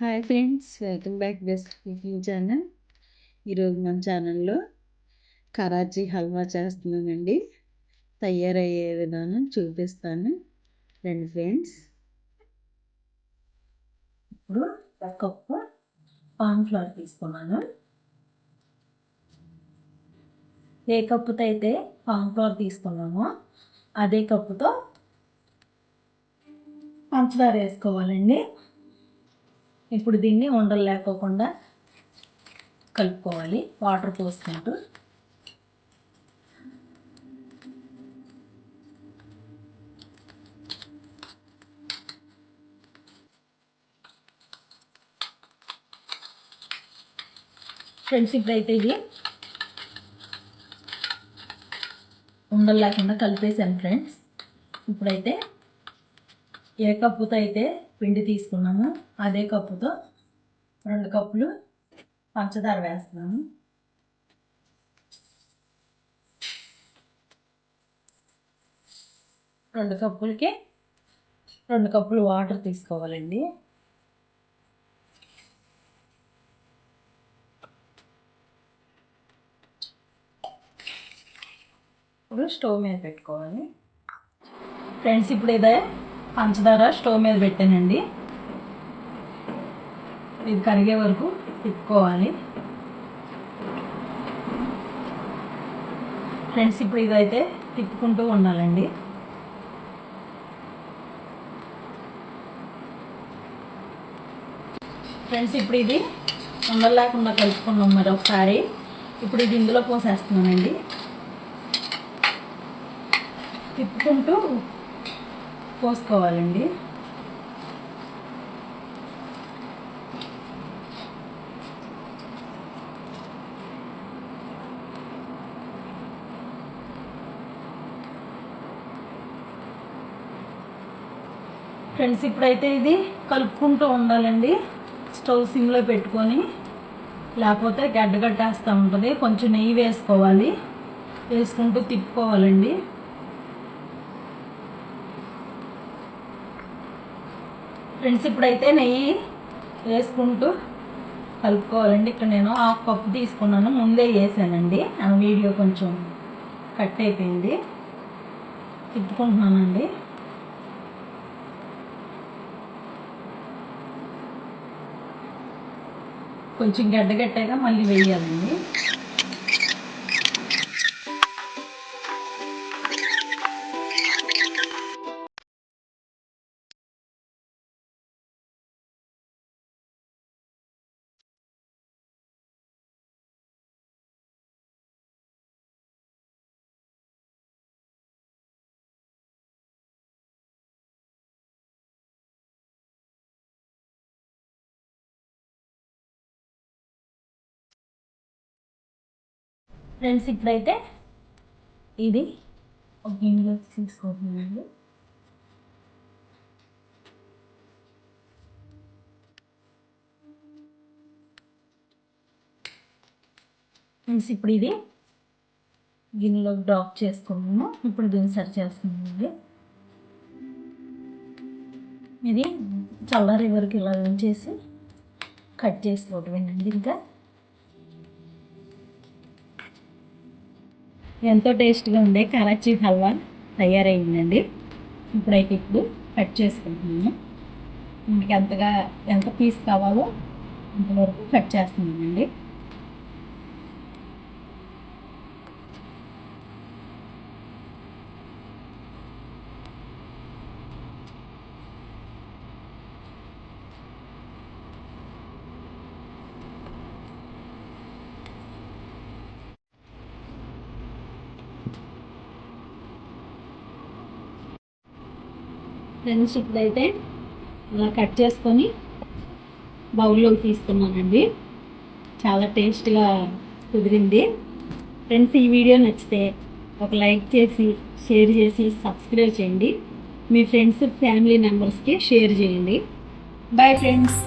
Hi friends welcome back best cooking channel ఈరోజు మన ఛానల్లో కరాచీ హల్వా చేస్తున్నానండి. తయారయ్యే విధానం చూపిస్తాను. రండి ఫ్రెండ్స్ ఇప్పుడు ఒక కప్పు పాన్ ఫ్లవర్ తీసుకున్నాను. ఏ కప్పుతో అయితే పాన్ ఫ్లవర్ తీసుకున్నామో అదే కప్పుతో పంచదార వేసుకోవాలండి. ఇప్పుడు దీన్ని ఉండలు లేకోకుండా కలుపుకోవాలి. వాటర్ పోసుకుంటూ ఫ్రెండ్స్ ఇప్పుడైతే ఇది ఉండలు లేకుండా కలిపేసాను ఫ్రెండ్స్. ఇప్పుడైతే ఏ కప్పుతో అయితే పిండి తీసుకున్నాము అదే కప్పుతో రెండు కప్పులు పంచదార వేస్తున్నాము. రెండు కప్పులకి రెండు కప్పులు వాటర్ తీసుకోవాలండి. ఇప్పుడు స్టవ్ మీద పెట్టుకోవాలి. ఫ్రెండ్స్ ఇప్పుడు ఇదే పంచదార స్టవ్ మీద పెట్టానండి. ఇది కరిగే వరకు తిప్పుకోవాలి. ఫ్రెండ్స్ ఇప్పుడు ఇదైతే తిప్పుకుంటూ ఉండాలండి. ఫ్రెండ్స్ ఇప్పుడు ఇది ఉండలేకుండా కలుపుకున్నాం మరి ఒకసారి. ఇప్పుడు ఇది ఇందులో పోసేస్తున్నానండి. తిప్పుకుంటూ పోసుకోవాలండి. ఫ్రెండ్స్ ఇప్పుడైతే ఇది కలుపుకుంటూ ఉండాలండి. స్టవ్ సిమ్లో పెట్టుకొని లేకపోతే గడ్డ గడ్డేస్తూ ఉంటుంది. కొంచెం నెయ్యి వేసుకోవాలి. వేసుకుంటూ తిప్పుకోవాలండి. ఫ్రెండ్స్ ఇప్పుడైతే నెయ్యి వేసుకుంటూ కలుపుకోవాలండి. ఇక్కడ నేను హాఫ్ కప్ తీసుకున్నాను. ముందే వేసానండి. ఆ వీడియో కొంచెం కట్ అయిపోయింది. తిప్పుకుంటున్నానండి. కొంచెం గడ్డగట్టాక మళ్ళీ వేయాలండి. ఫ్రెండ్స్ ఇప్పుడైతే ఇది ఒక గిన్నెలో తీసుకుంటున్నాను ఫ్రెండ్స్ ఇప్పుడు ఇది గిన్నెలో డ్రాప్ చేసుకున్నాము. ఇప్పుడు దీన్ని సరి చేస్తుందండి ఇది చల్లారి వరకు ఇలా ఉంచేసి కట్ చేసుకోవటమేనండి ఇంకా. ఎంతో టేస్ట్గా ఉండే కరాచీ హల్వా తయారైందండి. ఇప్పుడైతే ఇప్పుడు కట్ చేసుకుంటున్నాము మనకి ఎంతగా ఎంత పీస్ కావాలో అంతవరకు కట్ చేస్తున్నానండి. ఫ్రెండ్స్ ఇప్పుడైతే ఇలా కట్ చేసుకొని బౌల్లోకి తీసుకున్నానండి చాలా టేస్ట్గా కుదిరింది. ఫ్రెండ్స్ ఈ వీడియో నచ్చితే ఒక లైక్ చేసి షేర్ చేసి సబ్స్క్రైబ్ చేయండి. మీ ఫ్రెండ్స్ ఫ్యామిలీ మెంబర్స్కి షేర్ చేయండి. Bye friends.